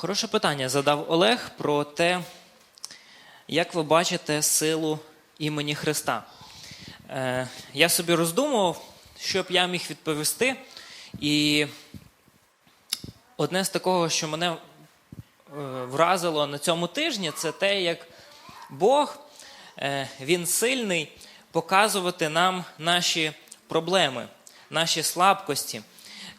Хороше питання задав Олег про те, як ви бачите силу імені Христа. Е, я собі роздумував, що б я міг відповісти. І одне з такого, що мене е, вразило на цьому тижні, це те, як Бог, е, Він сильний показувати нам наші проблеми, наші слабкості.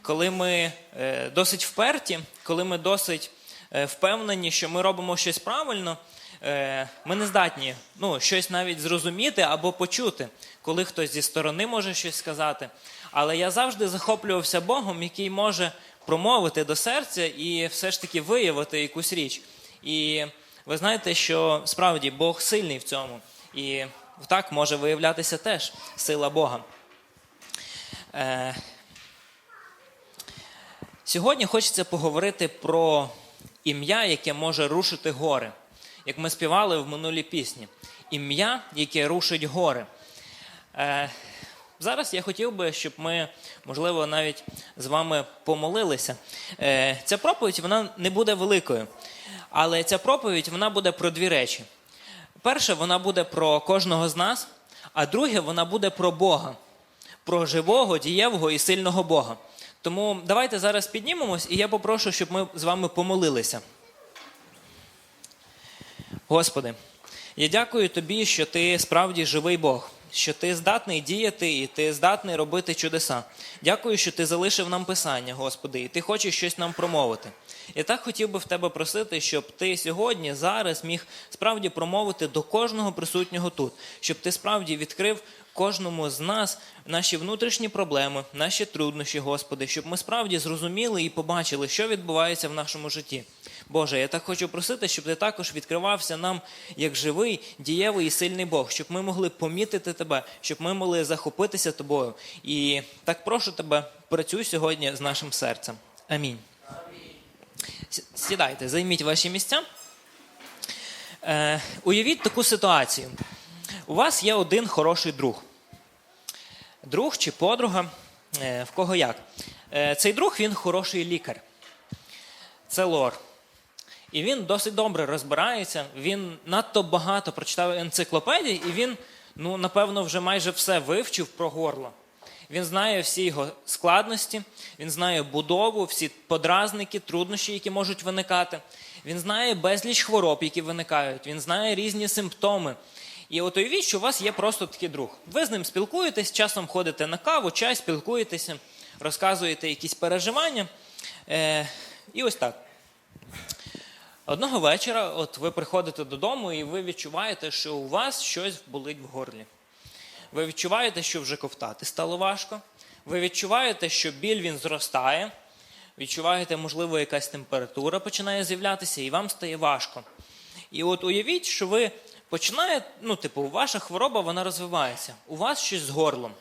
Коли ми е, досить вперті, коли ми досить впевнені, що ми робимо щось правильно, е, ми не здатні ну, щось навіть зрозуміти або почути, коли хтось зі сторони може щось сказати. Але я завжди захоплювався Богом, який може промовити до серця і все ж таки виявити якусь річ. І ви знаєте, що справді Бог сильний в цьому. І так може виявлятися теж сила Бога. Е, Сьогодні хочеться поговорити про ім'я, яке може рушити гори. Як ми співали в минулій пісні. Ім'я, яке рушить гори. Е, зараз я хотів би, щоб ми, можливо, навіть з вами помолилися. Е, ця проповідь вона не буде великою, але ця проповідь вона буде про дві речі. Перше, вона буде про кожного з нас, а друге, вона буде про Бога, про живого, дієвого і сильного Бога. Тому давайте зараз піднімемось, і я попрошу, щоб ми з вами помолилися. Господи, я дякую тобі, що ти справді живий Бог, що ти здатний діяти і ти здатний робити чудеса. Дякую, що ти залишив нам писання, Господи, і ти хочеш щось нам промовити. І так хотів би в тебе просити, щоб ти сьогодні, зараз міг справді промовити до кожного присутнього тут, щоб ти справді відкрив кожному з нас наші внутрішні проблеми, наші труднощі, Господи, щоб ми справді зрозуміли і побачили, що відбувається в нашому житті. Боже, я так хочу просити, щоб ти також відкривався нам як живий, дієвий і сильний Бог, щоб ми могли помітити тебе, щоб ми могли захопитися тобою. І так прошу тебе, працюй сьогодні з нашим серцем. Амінь. Сідайте, займіть ваші місця. Е, уявіть таку ситуацію. У вас є один хороший друг. Друг чи подруга, е, в кого як. Е, цей друг він хороший лікар. Це лор. І він досить добре розбирається, він надто багато прочитав енциклопедій, і він, ну, напевно, вже майже все вивчив про горло. Він знає всі його складності, він знає будову, всі подразники, труднощі, які можуть виникати. Він знає безліч хвороб, які виникають, він знає різні симптоми. І от уявіть, що у вас є просто такий друг. Ви з ним спілкуєтесь, часом ходите на каву, чай, спілкуєтеся, розказуєте якісь переживання. Е, і ось так. Одного вечора, от ви приходите додому, і ви відчуваєте, що у вас щось болить в горлі. Ви відчуваєте, що вже ковтати стало важко. Ви відчуваєте, що біль він зростає. Відчуваєте, можливо, якась температура починає з'являтися, і вам стає важко. І от уявіть, що ви починаєте, ну, типу, ваша хвороба вона розвивається. У вас щось з горлом.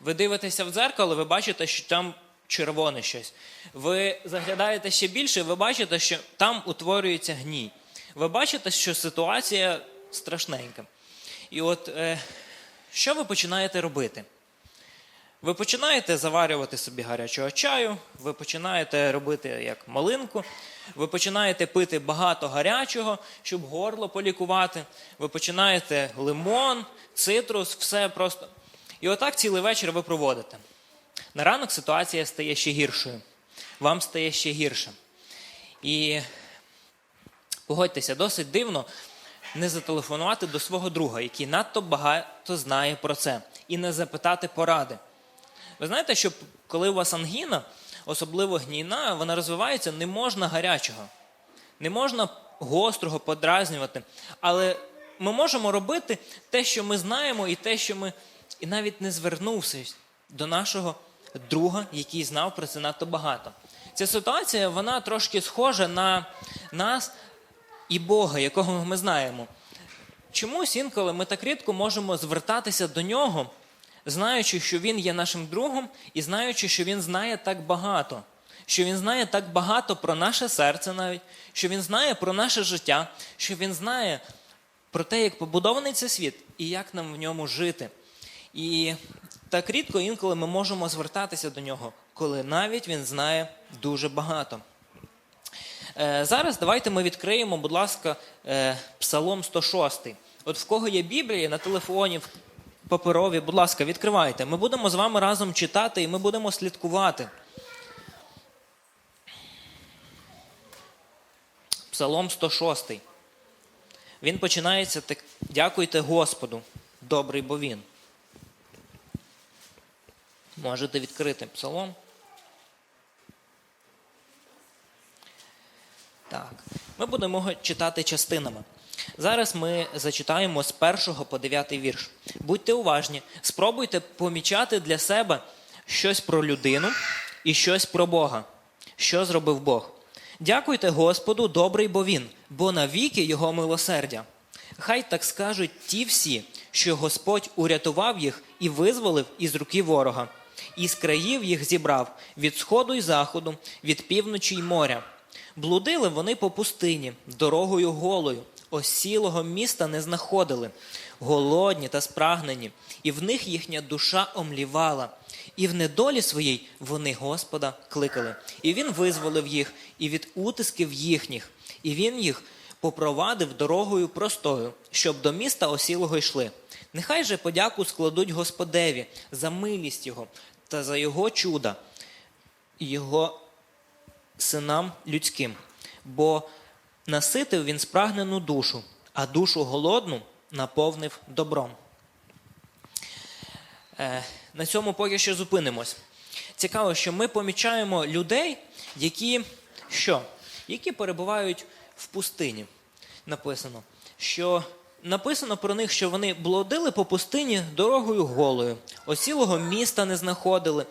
Ви дивитеся в дзеркало, ви бачите, що там червоне щось. Ви заглядаєте ще більше, ви бачите, що там утворюється гній. Ви бачите, що ситуація страшненька. І от е, що ви починаєте робити? Ви починаєте заварювати собі гарячого чаю, ви починаєте робити як малинку, ви починаєте пити багато гарячого, щоб горло полікувати. Ви починаєте лимон, цитрус, все просто. І отак цілий вечір ви проводите. На ранок ситуація стає ще гіршою. Вам стає ще гірше. І погодьтеся, досить дивно не зателефонувати до свого друга, який надто багато знає про це, і не запитати поради. Ви знаєте, що коли у вас ангіна, особливо гнійна, вона розвивається, не можна гарячого, не можна гострого подразнювати. Але ми можемо робити те, що ми знаємо, і те, що ми і навіть не звернувся до нашого друга, який знав про це надто багато. Ця ситуація вона трошки схожа на нас і Бога, якого ми знаємо. Чомусь інколи ми так рідко можемо звертатися до нього, знаючи, що він є нашим другом, і знаючи, що він знає так багато, що він знає так багато про наше серце навіть, що він знає про наше життя, що він знає про те, як побудований цей світ і як нам в ньому жити. І так рідко інколи ми можемо звертатися до нього, коли навіть він знає дуже багато. Е, Зараз давайте ми відкриємо, будь ласка, е, Псалом 106. От в кого є Біблія на телефоні, паперові, будь ласка, відкривайте. Ми будемо з вами разом читати і ми будемо слідкувати. Псалом 106. Він починається так: Дякуйте Господу, добрий бо він. Можете відкрити псалом. Так. Ми будемо читати частинами. Зараз ми зачитаємо з першого по дев'ятий вірш. Будьте уважні, спробуйте помічати для себе щось про людину і щось про Бога. Що зробив Бог? Дякуйте Господу, добрий бо він, бо навіки його милосердя. Хай так скажуть ті всі, що Господь урятував їх і визволив із руки ворога, і з країв їх зібрав від сходу й заходу, від півночі й моря. Блудили вони по пустині, дорогою голою, осілого міста не знаходили, голодні та спрагнені, і в них їхня душа омлівала. І в недолі своїй вони Господа кликали. І він визволив їх і від утисків їхніх, і він їх попровадив дорогою простою, щоб до міста осілого йшли. Нехай же подяку складуть Господеві за милість Його та за Його чуда, Його синам людським, бо наситив він спрагнену душу, а душу голодну наповнив добром. Е, на цьому поки що зупинимось. Цікаво, що ми помічаємо людей, які що? Які перебувають в пустині. Написано, що написано про них, що вони блудили по пустині дорогою голою, осілого міста не знаходили,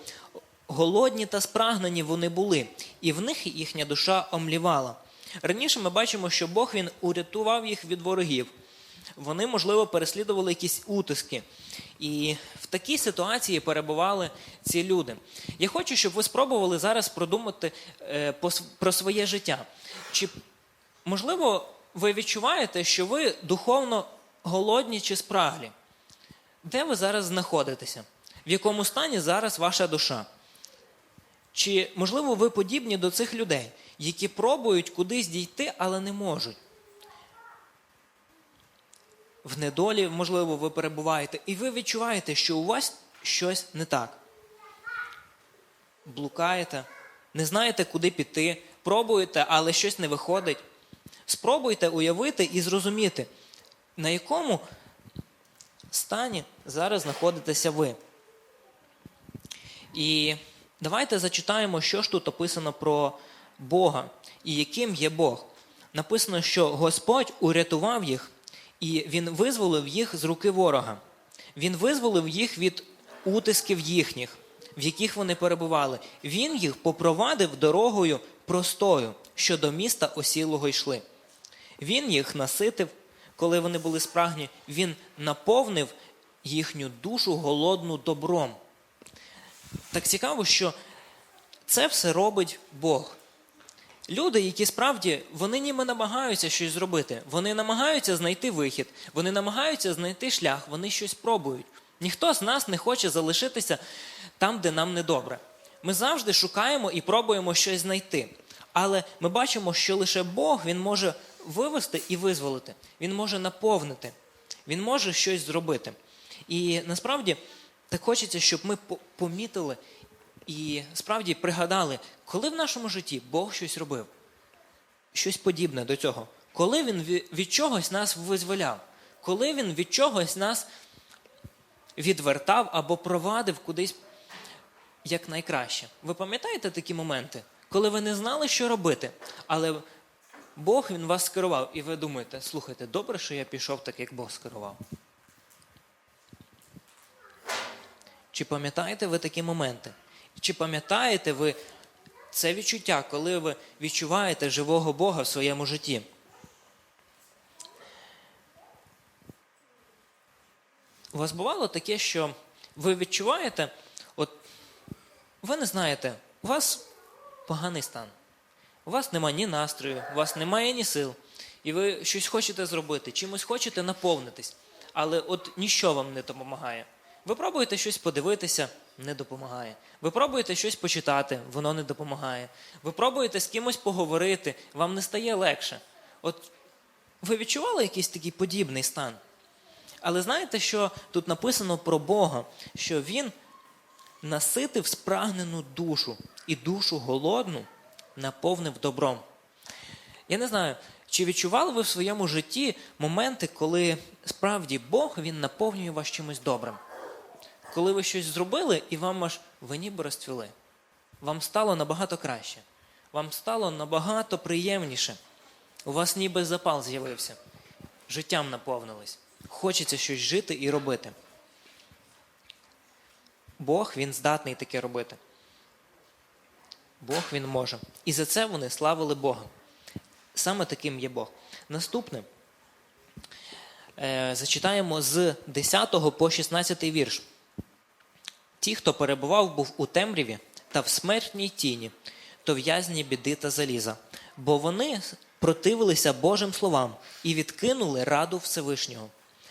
голодні та спрагнені вони були, і в них їхня душа омлівала. Раніше ми бачимо, що Бог він урятував їх від ворогів. Вони, можливо, переслідували якісь утиски. І в такій ситуації перебували ці люди. Я хочу, щоб ви спробували зараз продумати е, про своє життя. Чи, можливо, ви відчуваєте, що ви духовно голодні чи спраглі? Де ви зараз знаходитеся? В якому стані зараз ваша душа? Чи, можливо, ви подібні до цих людей, які пробують кудись дійти, але не можуть? В недолі, можливо, ви перебуваєте, і ви відчуваєте, що у вас щось не так. Блукаєте, не знаєте, куди піти, пробуєте, але щось не виходить. Спробуйте уявити і зрозуміти, на якому стані зараз знаходитеся ви. І давайте зачитаємо, що ж тут описано про Бога і яким є Бог. Написано, що Господь урятував їх, і Він визволив їх з руки ворога. Він визволив їх від утисків їхніх, в яких вони перебували. Він їх попровадив дорогою простою, що до міста осілого йшли. Він їх наситив, коли вони були спрагні, він наповнив їхню душу голодну добром. Так цікаво, що це все робить Бог. Люди, які справді вони ніби намагаються щось зробити, вони намагаються знайти вихід, вони намагаються знайти шлях, вони щось пробують. Ніхто з нас не хоче залишитися там, де нам недобре. Ми завжди шукаємо і пробуємо щось знайти. Але ми бачимо, що лише Бог він може вивести і визволити, Він може наповнити, Він може щось зробити. І насправді так хочеться, щоб ми по- помітили і справді пригадали, коли в нашому житті Бог щось робив, щось подібне до цього, коли Він від чогось нас визволяв, коли Він від чогось нас відвертав або провадив кудись як найкраще. Ви пам'ятаєте такі моменти, коли ви не знали, що робити, але Бог він вас скерував, і ви думаєте, слухайте, добре, що я пішов так, як Бог скерував. Чи пам'ятаєте ви такі моменти? Чи пам'ятаєте ви це відчуття, коли ви відчуваєте живого Бога в своєму житті? У вас бувало таке, що ви відчуваєте, от ви не знаєте, у вас поганий стан. У вас немає ні настрою, у вас немає ні сил, і ви щось хочете зробити, чимось хочете наповнитись, але от ніщо вам не допомагає. Ви пробуєте щось подивитися не допомагає. Ви пробуєте щось почитати, воно не допомагає. Ви пробуєте з кимось поговорити, вам не стає легше. От ви відчували якийсь такий подібний стан? Але знаєте, що тут написано про Бога, що Він наситив спрагнену душу і душу голодну наповнив добром. Я не знаю, чи відчували ви в своєму житті моменти, коли справді Бог він наповнює вас чимось добрим? Коли ви щось зробили, і вам аж ви ніби розцвіли. Вам стало набагато краще, вам стало набагато приємніше. У вас ніби запал з'явився, життям наповнились. Хочеться щось жити і робити. Бог він здатний таке робити. Бог він може. І за це вони славили Бога. Саме таким є Бог. Наступне е, зачитаємо з 10 по 16 вірш. Ті, хто перебував, був у темряві та в смертній тіні, то в'язні біди та заліза, бо вони противилися Божим словам і відкинули раду Всевишнього.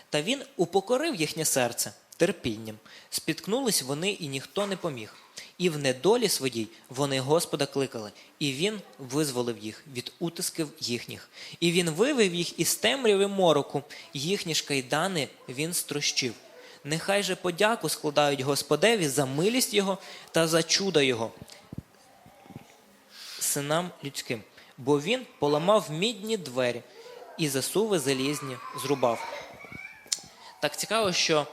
Та він упокорив їхнє серце терпінням. Спіткнулись вони, і ніхто не поміг. І в недолі своїй вони Господа кликали, і він визволив їх від утисків їхніх. І він вивів їх із темряви мороку, їхні ж кайдани він строщив. Нехай же подяку складають Господеві за милість Його та за чудо Його, синам людським, бо він поламав мідні двері і засуви залізні зрубав. Так цікаво, що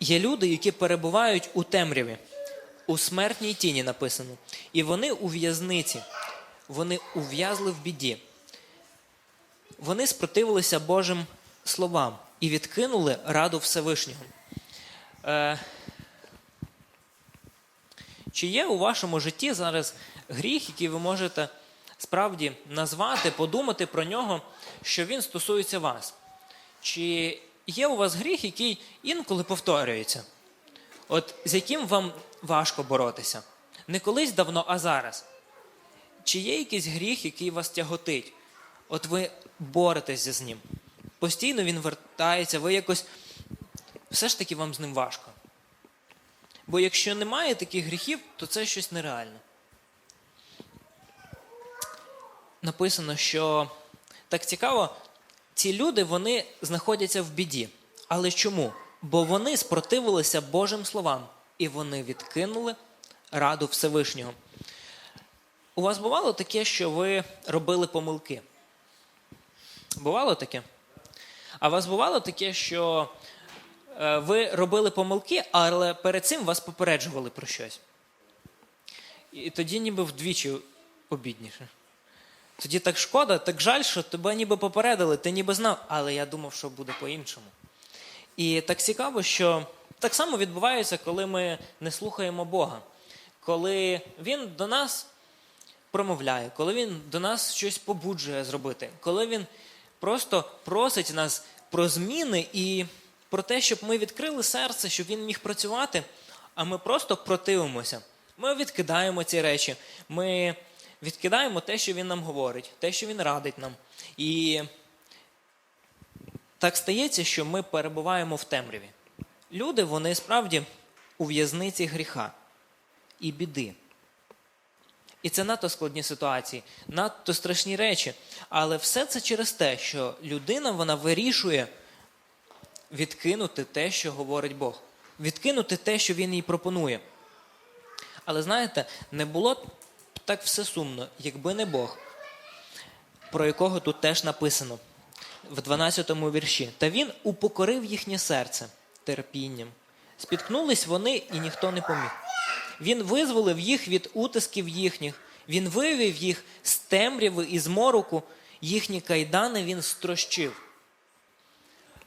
є люди, які перебувають у темряві, у смертній тіні написано, і вони у в'язниці, вони ув'язли в біді. Вони спротивилися Божим словам і відкинули раду Всевишнього. Е, чи є у вашому житті зараз гріх, який ви можете справді назвати, подумати про нього, що він стосується вас? Чи є у вас гріх, який інколи повторюється? От з яким вам важко боротися? Не колись давно, а зараз. Чи є якийсь гріх, який вас тяготить? От ви боретеся з ним. Постійно він вертається, ви якось все ж таки вам з ним важко. Бо якщо немає таких гріхів, то це щось нереальне. Написано, що так цікаво, ці люди вони знаходяться в біді. Але чому? Бо вони спротивилися Божим словам, і вони відкинули раду Всевишнього. У вас бувало таке, що ви робили помилки? Бувало таке? А у вас бувало таке, що е, ви робили помилки, але перед цим вас попереджували про щось? І тоді ніби вдвічі обідніше. Тоді так шкода, так жаль, що тебе ніби попередили, ти ніби знав, але я думав, що буде по-іншому. І так цікаво, що так само відбувається, коли ми не слухаємо Бога, коли Він до нас промовляє, коли Він до нас щось побуджує зробити, коли Він просто просить нас про зміни і про те, щоб ми відкрили серце, щоб він міг працювати, а ми просто противимося. Ми відкидаємо ці речі, ми відкидаємо те, що він нам говорить, те, що він радить нам. І так стається, що ми перебуваємо в темряві. Люди, вони справді у в'язниці гріха і біди. І це надто складні ситуації, надто страшні речі. Але все це через те, що людина вона вирішує відкинути те, що говорить Бог, відкинути те, що Він їй пропонує. Але знаєте, не було б так все сумно, якби не Бог, про якого тут теж написано в 12 вірші. Та він упокорив їхнє серце терпінням. Спіткнулись вони, і ніхто не поміг. Він визволив їх від утисків їхніх, він вивів їх з темряви і з мороку, їхні кайдани він строщив.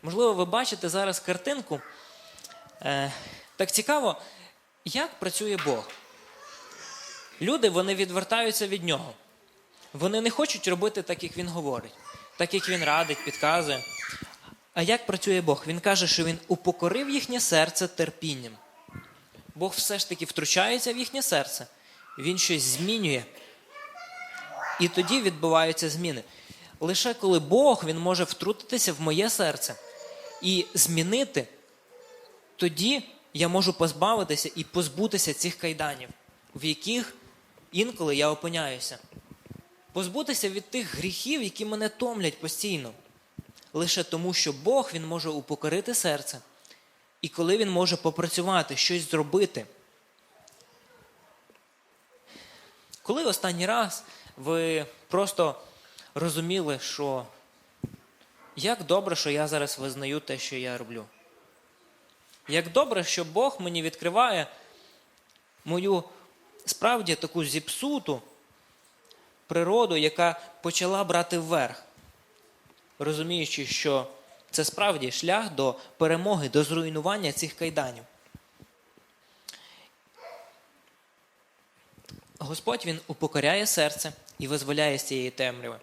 Можливо, ви бачите зараз картинку. Е, Так цікаво, як працює Бог. Люди вони відвертаються від нього. Вони не хочуть робити так, як він говорить, так як він радить, підказує. А як працює Бог? Він каже, що він упокорив їхнє серце терпінням. Бог все ж таки втручається в їхнє серце, він щось змінює. І тоді відбуваються зміни. Лише коли Бог він може втрутитися в моє серце і змінити, тоді я можу позбавитися і позбутися цих кайданів, в яких інколи я опиняюся. Позбутися від тих гріхів, які мене томлять постійно. Лише тому, що Бог Він може упокорити серце. І коли Він може попрацювати, щось зробити. Коли останній раз ви просто розуміли, що як добре, що я зараз визнаю те, що я роблю. Як добре, що Бог мені відкриває мою справді таку зіпсуту природу, яка почала брати вверх, розуміючи, що це справді шлях до перемоги, до зруйнування цих кайданів. Господь Він упокоряє серце і визволяє з цієї темряви.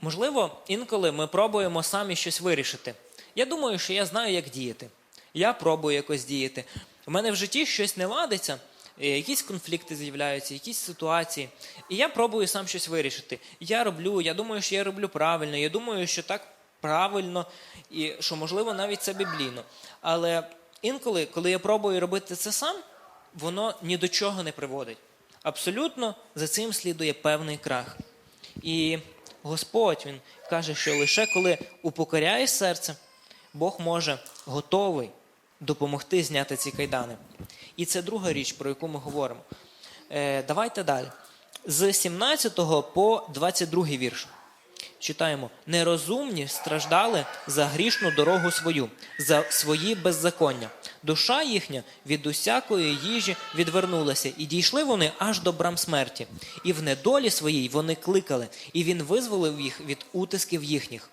Можливо, інколи ми пробуємо самі щось вирішити. Я думаю, що я знаю, як діяти. Я пробую якось діяти. У мене в житті щось не ладиться, е, якісь конфлікти з'являються, якісь ситуації. І я пробую сам щось вирішити. Я роблю, я думаю, що я роблю правильно, я думаю, що так правильно, і що, можливо, навіть це біблійно. Але інколи, коли я пробую робити це сам, воно ні до чого не приводить. Абсолютно за цим слідує певний крах. І Господь Він каже, що лише коли упокоряєш серце, Бог може готовий допомогти зняти ці кайдани. І це друга річ, про яку ми говоримо. Е, давайте далі. З 17 по 22 вірш. Читаємо: нерозумні страждали за грішну дорогу свою, за свої беззаконня. Душа їхня від усякої їжі відвернулася, і дійшли вони аж до брам смерті. І в недолі своїй вони кликали, і він визволив їх від утисків їхніх.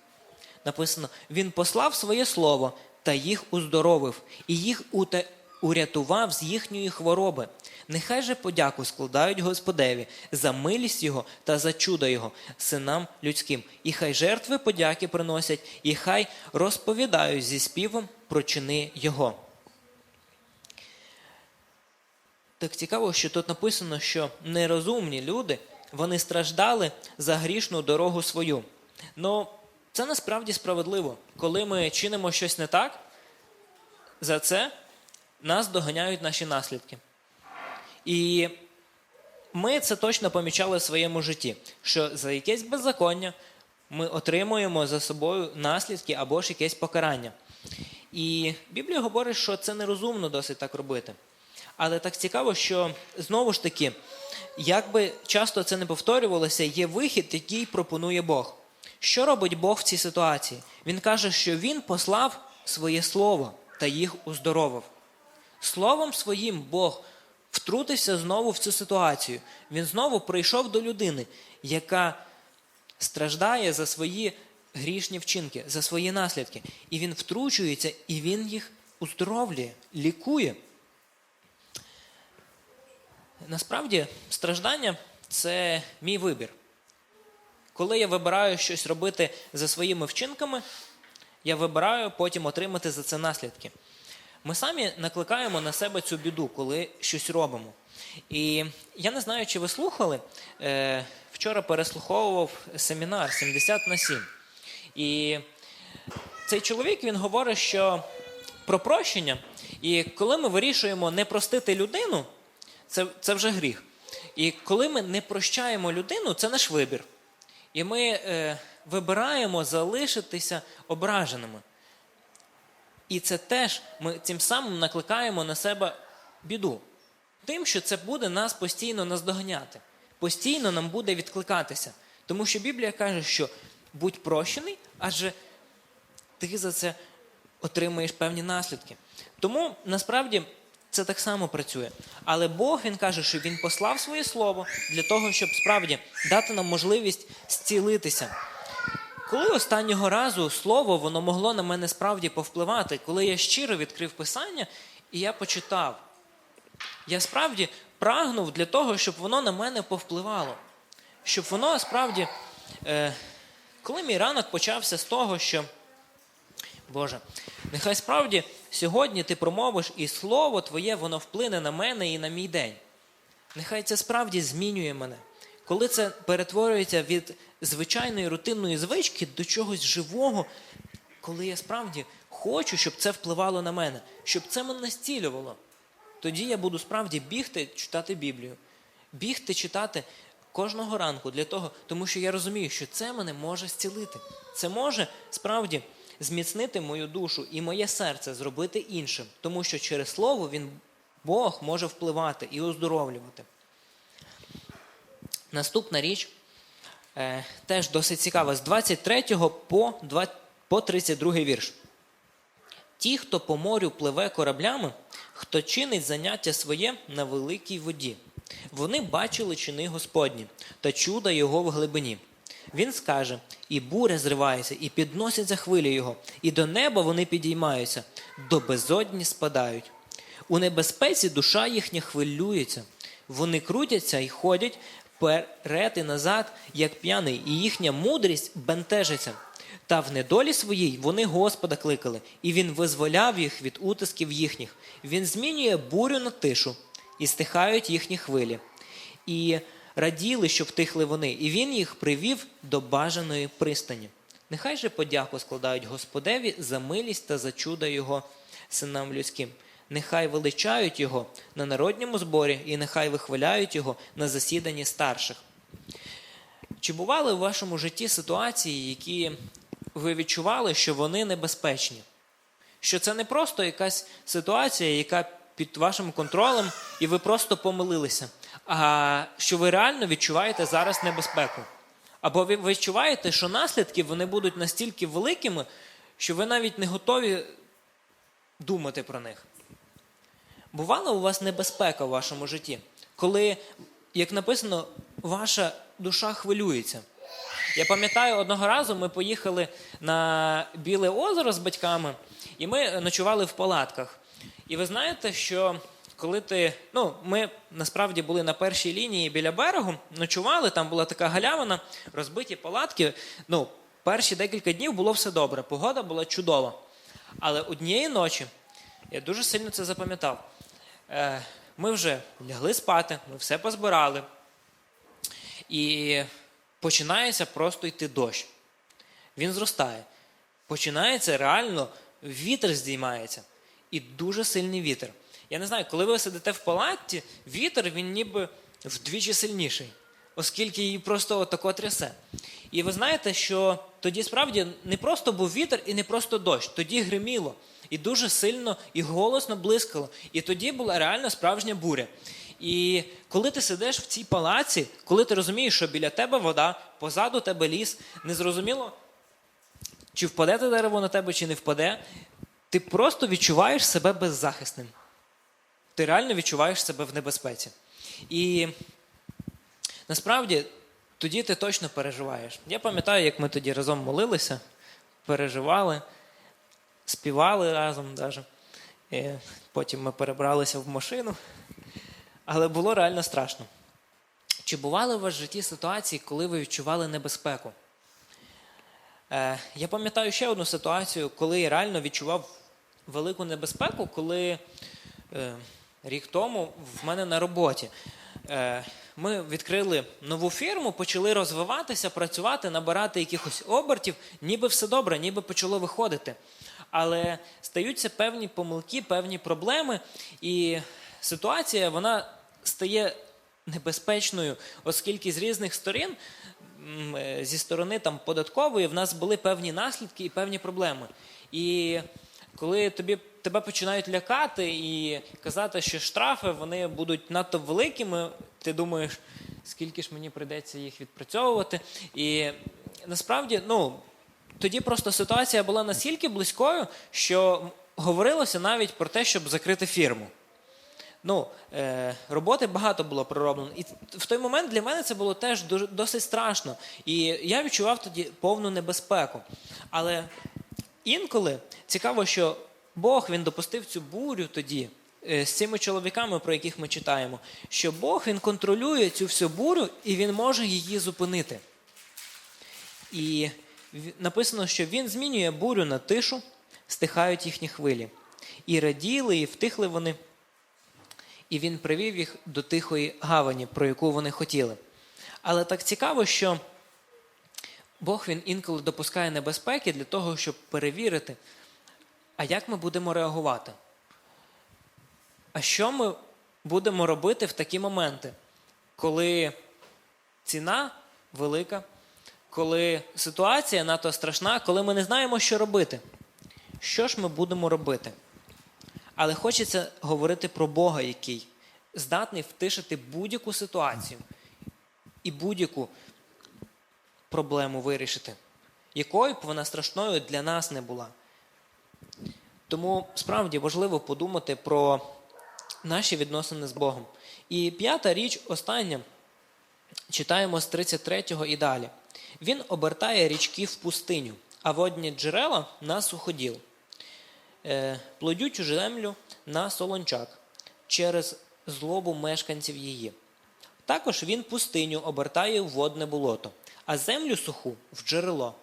Написано: Він послав своє слово та їх уздоровив, і їх уте- урятував з їхньої хвороби. Нехай же подяку складають Господеві за милість Його та за чудо Його синам людським. І хай жертви подяки приносять, і хай розповідають зі співом про чини Його. Так цікаво, що тут написано, що нерозумні люди вони страждали за грішну дорогу свою. Ну, це насправді справедливо. Коли ми чинимо щось не так, за це нас доганяють наші наслідки. І ми це точно помічали в своєму житті, що за якесь беззаконня ми отримуємо за собою наслідки або ж якесь покарання. І Біблія говорить, що це нерозумно досить так робити. Але так цікаво, що знову ж таки, як би часто це не повторювалося, є вихід, який пропонує Бог. Що робить Бог в цій ситуації? Він каже, що Він послав своє слово та їх уздоровив. Словом своїм Бог втрутився знову в цю ситуацію. Він знову прийшов до людини, яка страждає за свої грішні вчинки, за свої наслідки. І він втручується, і він їх уздоровлює, лікує. Насправді, страждання це мій вибір. Коли я вибираю щось робити за своїми вчинками, я вибираю потім отримати за це наслідки. Ми самі накликаємо на себе цю біду, коли щось робимо. І я не знаю, чи ви слухали. е, Вчора переслуховував семінар 70 на 7. І цей чоловік він говорить, що про прощення, і коли ми вирішуємо не простити людину, це, це вже гріх. І коли ми не прощаємо людину, це наш вибір. І ми е, вибираємо залишитися ображеними. І це теж ми цим самим накликаємо на себе біду. Тим, що це буде нас постійно наздоганяти, постійно нам буде відкликатися. Тому що Біблія каже, що будь прощений, адже ти за це отримуєш певні наслідки. Тому насправді це так само працює. Але Бог він каже, що Він послав своє слово для того, щоб справді дати нам можливість зцілитися. Коли останнього разу слово воно могло на мене справді повпливати, коли я щиро відкрив писання і я почитав, я справді прагнув для того, щоб воно на мене повпливало. Щоб воно справді, е, коли мій ранок почався з того, що Боже, нехай справді сьогодні ти промовиш і слово Твоє, воно вплине на мене і на мій день. Нехай це справді змінює мене. Коли це перетворюється від звичайної рутинної звички до чогось живого, коли я справді хочу, щоб це впливало на мене, щоб це мене настілювало. Тоді я буду справді бігти читати Біблію, бігти читати кожного ранку для того, тому що я розумію, що це мене може зцілити. Це може справді зміцнити мою душу і моє серце зробити іншим, тому що через слово він Бог може впливати і оздоровлювати. Наступна річ е, теж досить цікава з 23 по, 2, по 32 вірш. Ті, хто по морю пливе кораблями, хто чинить заняття своє на великій воді. Вони бачили чини Господні та чуда Його в глибині. Він скаже: і буря зривається, і підносяться хвилі його, і до неба вони підіймаються, до безодні спадають. У небезпеці душа їхня хвилюється. Вони крутяться і ходять вперед і назад, як п'яний, і їхня мудрість бентежиться. Та в недолі своїй вони Господа кликали, і він визволяв їх від утисків їхніх. Він змінює бурю на тишу, і стихають їхні хвилі. І раділи, що втихли вони, і він їх привів до бажаної пристані. Нехай же подяку складають Господеві за милість та за чудо Його синам людським. Нехай величають Його на народньому зборі, і нехай вихваляють Його на засіданні старших. Чи бували у вашому житті ситуації, які ви відчували, що вони небезпечні? Що це не просто якась ситуація, яка під вашим контролем, і ви просто помилилися, а що ви реально відчуваєте зараз небезпеку? Або ви відчуваєте, що наслідки вони будуть настільки великими, що ви навіть не готові думати про них. Бувала у вас небезпека в вашому житті, коли, як написано, ваша душа хвилюється. Я пам'ятаю, одного разу ми поїхали на Біле озеро з батьками, і ми ночували в палатках. І ви знаєте, що коли ти. Ну, ми насправді були на першій лінії біля берегу, ночували, там була така галявина, розбиті палатки. Ну, перші декілька днів було все добре, погода була чудова. Але однієї ночі я дуже сильно це запам'ятав. Е, Ми вже лягли спати, ми все позбирали. І починається просто йти дощ. Він зростає. Починається реально, вітер здіймається. І дуже сильний вітер. Я не знаю, коли ви сидите в палаті, вітер він ніби вдвічі сильніший, оскільки її просто отако трясе. І ви знаєте, що тоді справді не просто був вітер і не просто дощ, тоді гриміло. І дуже сильно і голосно блискало. І тоді була реально справжня буря. І коли ти сидиш в цій палаці, коли ти розумієш, що біля тебе вода, позаду тебе ліс, незрозуміло, чи впаде те дерево на тебе, чи не впаде, ти просто відчуваєш себе беззахисним. Ти реально відчуваєш себе в небезпеці. І насправді тоді ти точно переживаєш. Я пам'ятаю, як ми тоді разом молилися, переживали, співали разом даже. І потім ми перебралися в машину. Але було реально страшно. Чи бували у вас в житті ситуації, коли ви відчували небезпеку? Е, я пам'ятаю ще одну ситуацію, коли я реально відчував велику небезпеку, коли е, рік тому в мене на роботі. Е, ми відкрили нову фірму, почали розвиватися, працювати, набирати якихось обертів, ніби все добре, ніби почало виходити. Але стаються певні помилки, певні проблеми, і ситуація вона стає небезпечною, оскільки з різних сторін, е, зі сторони там, податкової, в нас були певні наслідки і певні проблеми. І коли тобі, тебе починають лякати і казати, що штрафи вони будуть надто великими, ти думаєш, скільки ж мені прийдеться їх відпрацьовувати. І насправді, ну, тоді просто ситуація була настільки близькою, що говорилося навіть про те, щоб закрити фірму. Ну, е, роботи багато було пророблено. І в той момент для мене це було теж досить страшно. І я відчував тоді повну небезпеку. Але інколи цікаво, що Бог він допустив цю бурю тоді е, з цими чоловіками, про яких ми читаємо, що Бог він контролює цю всю бурю і він може її зупинити. І написано, що він змінює бурю на тишу, стихають їхні хвилі. І раділи, і втихли вони і він привів їх до тихої гавані, про яку вони хотіли. Але так цікаво, що Бог він інколи допускає небезпеки для того, щоб перевірити, А як ми будемо реагувати? А що ми будемо робити в такі моменти, коли ціна велика, коли ситуація надто страшна, коли ми не знаємо, що робити? Що ж ми будемо робити? Але хочеться говорити про Бога, який здатний втишити будь-яку ситуацію і будь-яку проблему вирішити, якою б вона страшною для нас не була. Тому справді важливо подумати про наші відносини з Богом. І п'ята річ, остання, читаємо з 33 і далі. Він обертає річки в пустиню, а водні джерела на суходіл. Е, плодючу землю на солончак через злобу мешканців її. Також він пустиню обертає в водне болото, а землю суху в джерело.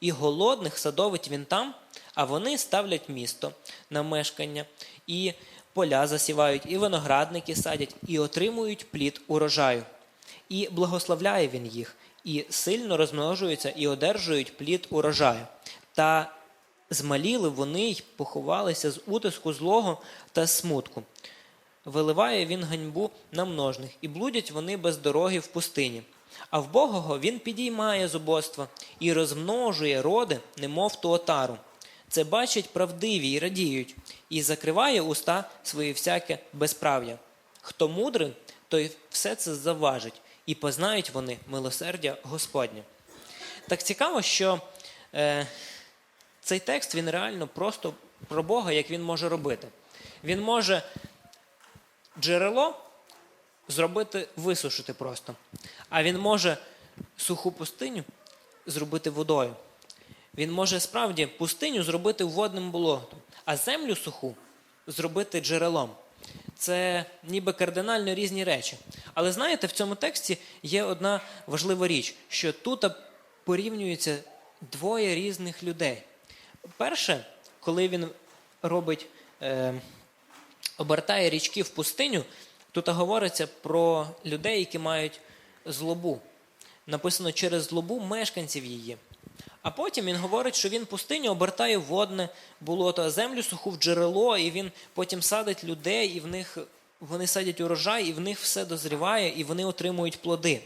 І голодних садовить він там, а вони ставлять місто на мешкання, і поля засівають, і виноградники садять, і отримують плід урожаю. І благословляє він їх, і сильно розмножуються, і одержують плід урожаю. Та змаліли вони й поховалися з утиску злого та смутку. Виливає він ганьбу на множних, і блудять вони без дороги в пустині. А в Богого він підіймає зубоство і розмножує роди, немов ту отару. Це бачать правдиві і радіють, і закриває уста свої всяке безправ'я. Хто мудрий, той все це заважить, і познають вони милосердя Господнє. Так цікаво, що е, цей текст він реально просто про Бога, як він може робити. Він може джерело зробити, висушити просто. А він може суху пустиню зробити водою. Він може справді пустиню зробити водним болотом, а землю суху зробити джерелом. Це ніби кардинально різні речі. Але знаєте, в цьому тексті є одна важлива річ, що тут порівнюються двоє різних людей. Перше, коли він робить, е, обертає річки в пустиню, тут говориться про людей, які мають злобу. Написано через злобу мешканців її. А потім він говорить, що він пустиню обертає водне болото, а землю суху в джерело, і він потім садить людей, і в них вони садять урожай, і в них все дозріває, і вони отримують плоди.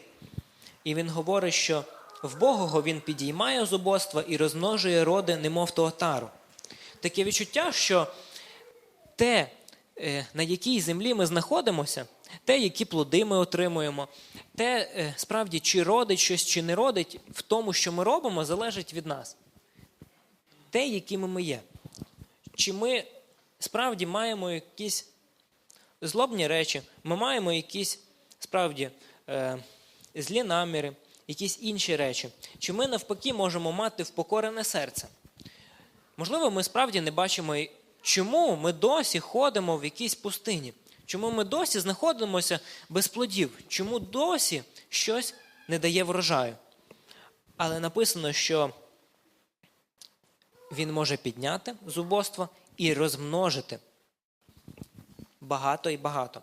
І він говорить, що в Богого він підіймає зубоства і розмножує роди, немов то отару. Таке відчуття, що те, е, на якій землі ми знаходимося, те, які плоди ми отримуємо, те, е, справді, чи родить щось, чи не родить, в тому, що ми робимо, залежить від нас. Те, якими ми є. Чи ми справді маємо якісь злобні речі, ми маємо якісь справді е, злі наміри, якісь інші речі. Чи ми навпаки можемо мати впокорене серце? Можливо, ми справді не бачимо, чому ми досі ходимо в якійсь пустині. Чому ми досі знаходимося без плодів? Чому досі щось не дає врожаю? Але написано, що він може підняти зубоство і розмножити багато і багато.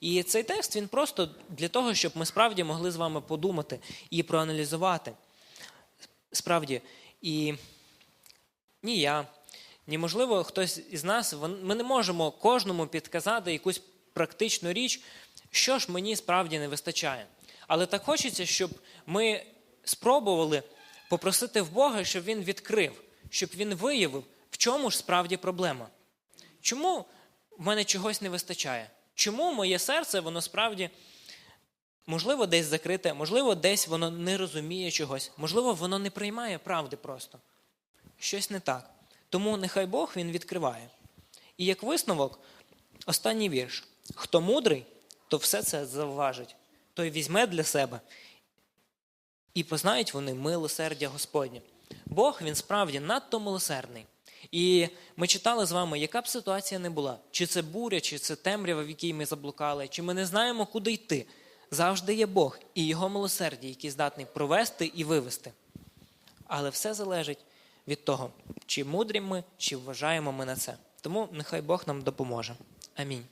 І цей текст він просто для того, щоб ми справді могли з вами подумати і проаналізувати. Справді, і ні я, ні, можливо, хтось із нас, ми не можемо кожному підказати якусь практичну річ, що ж мені справді не вистачає. Але так хочеться, щоб ми спробували попросити в Бога, щоб він відкрив, щоб він виявив, в чому ж справді проблема. Чому в мене чогось не вистачає? Чому моє серце, воно справді, можливо, десь закрите, можливо, десь воно не розуміє чогось, можливо, воно не приймає правди просто. Щось не так. Тому нехай Бог він відкриває. І як висновок, останній вірш: хто мудрий, то все це завважить, той візьме для себе. І познають вони милосердя Господнє. Бог він справді надто милосердний. І ми читали з вами, яка б ситуація не була, чи це буря, чи це темрява, в якій ми заблукали, чи ми не знаємо, куди йти. Завжди є Бог і Його милосердя, який здатний провести і вивести. Але все залежить від того, чи мудрі ми, чи вважаємо ми на це. Тому нехай Бог нам допоможе. Амінь.